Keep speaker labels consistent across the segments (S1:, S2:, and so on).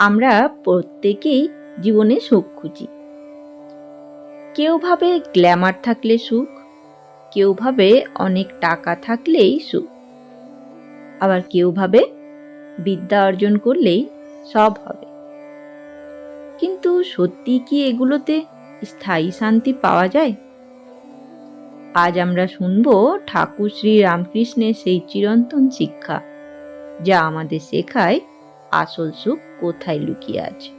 S1: আমরা প্রত্যেকেই জীবনে সুখ খুঁজি। কেউ ভাবে গ্ল্যামার থাকলে সুখ, কেউ ভাবে অনেক টাকা থাকলেই সুখ। আবার কেউ ভাবে বিদ্যা অর্জন করলেই সব হবে। কিন্তু সত্যি কি এগুলোতে স্থায়ী শান্তি পাওয়া যায়? আজ আমরা শুনব ঠাকুর শ্রী রামকৃষ্ণের সেই চিরন্তন শিক্ষা, যা আমাদের শেখায় আসল সুখ কোথায় লুকিয়ে আছে?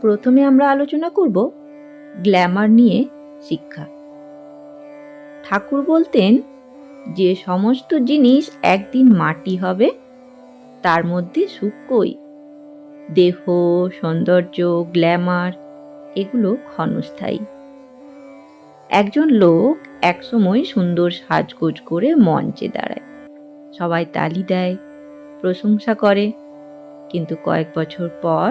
S1: প্রথমে আমরা আলোচনা করব গ্ল্যামার নিয়ে শিক্ষা। ঠাকুর বলতেন, যে সমস্ত জিনিস একদিন মাটি হবে, তার মধ্যে সুখ কই? দেহ, সৌন্দর্য, গ্ল্যামার, এগুলো ক্ষণস্থায়ী। একজন লোক একসময় সুন্দর সাজগোজ করে মঞ্চে দাঁড়ায়। সবাই তালি দেয়, প্রশংসা করে। কিন্তু কয়েক বছর পর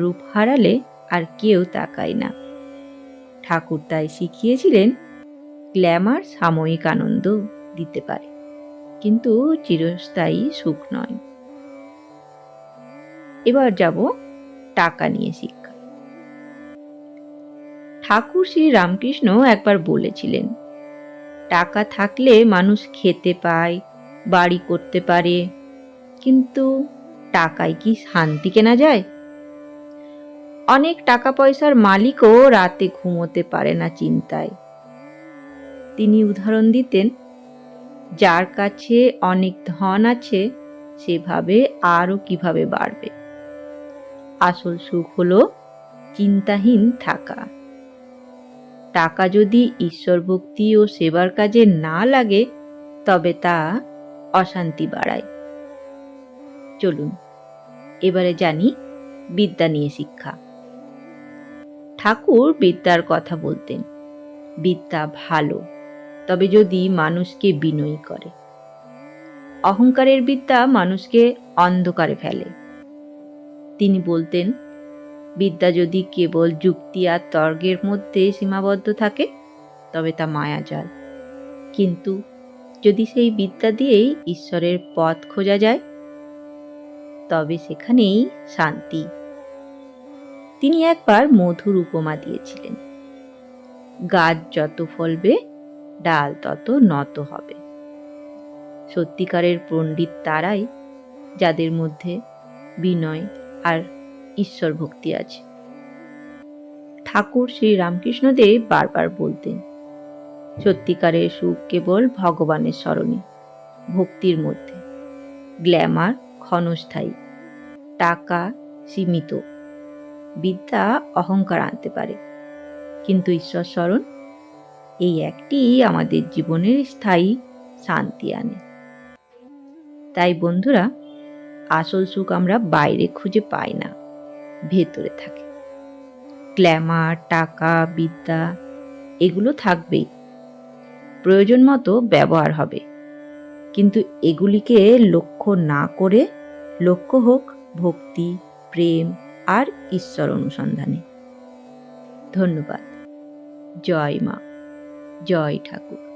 S1: রূপ হারালে আর কেউ তাকায় না। ঠাকুর তাই শিখিয়েছিলেন, গ্ল্যামার সাময়িক আনন্দ দিতে পারে, কিন্তু চিরস্থায়ী সুখ নয়। এবার যাব টাকা নিয়ে শিক্ষা। ঠাকুর শ্রী রামকৃষ্ণ একবার বলেছিলেন, টাকা থাকলে মানুষ খেতে পায়, বাড়ি করতে পারে, কিন্তু টাকায় কি শান্তি কেনা যায়? অনেক টাকা পয়সার মালিকও রাতে ঘুমোতে পারে না চিন্তায়। তিনি উদাহরণ দিতেন, যার কাছে অনেক ধন আছে, সেভাবে আরও কীভাবে বাড়বে? আসল সুখ হলো চিন্তাহীন থাকা। টাকা যদি ঈশ্বর ভক্তি ও সেবার কাজে না লাগে, তবে তা অশান্তি বাড়ায়। চলুন, এবারে জানি বিদ্যা নিয়ে শিক্ষা। ঠাকুর বিদ্যার কথা বলতেন। বিদ্যা ভালো, তবে যদি মানুষকে বিনয়ী করে। অহংকারের বিদ্যা মানুষকে অন্ধকারে ফেলে। তিনি বলতেন, বিদ্যা যদি কেবল যুক্তি আর তর্কের মধ্যে সীমাবদ্ধ থাকে, তবে তা মায়াজাল। কিন্তু যদি সেই বিদ্যা দিয়েই ঈশ্বরের পথ খোঁজা যায় তবে সেখানেই শান্তি। তিনি একবার মধুর উপমা দিয়েছিলেন। গাছ যত ফলবে, ডাল তত নত হবে। সত্যিকারের পণ্ডিত তারাই যাদের মধ্যে বিনয় আর ঈশ্বর ভক্তি আছে। ঠাকুর শ্রী রামকৃষ্ণদেব বারবার বলতেন, সত্যিকারের সুখ কেবল ভগবানের স্মরণে, ভক্তির মধ্যে। গ্ল্যামার ক্ষণস্থায়ী। টাকা সীমিত। বিদ্যা অহংকার আনতে পারে। কিন্তু ঈশ্বর স্মরণ, এই একটি আমাদের জীবনের স্থায়ী শান্তি আনে। তাই বন্ধুরা, আসল সুখ আমরা বাইরে খুঁজে পাই না, ভেতরে থাকে। গ্ল্যামার, টাকা, বিদ্যা, এগুলো থাকবেই। প্রয়োজন মতো ব্যবহার হবে। কিন্তু এগুলিকে লক্ষ্য না করে লক্ষ্য হোক ভক্তি প্রেম আর ঈশ্বর অনুসন্ধানে। ধন্যবাদ। জয় মা। জয় ঠাকুর।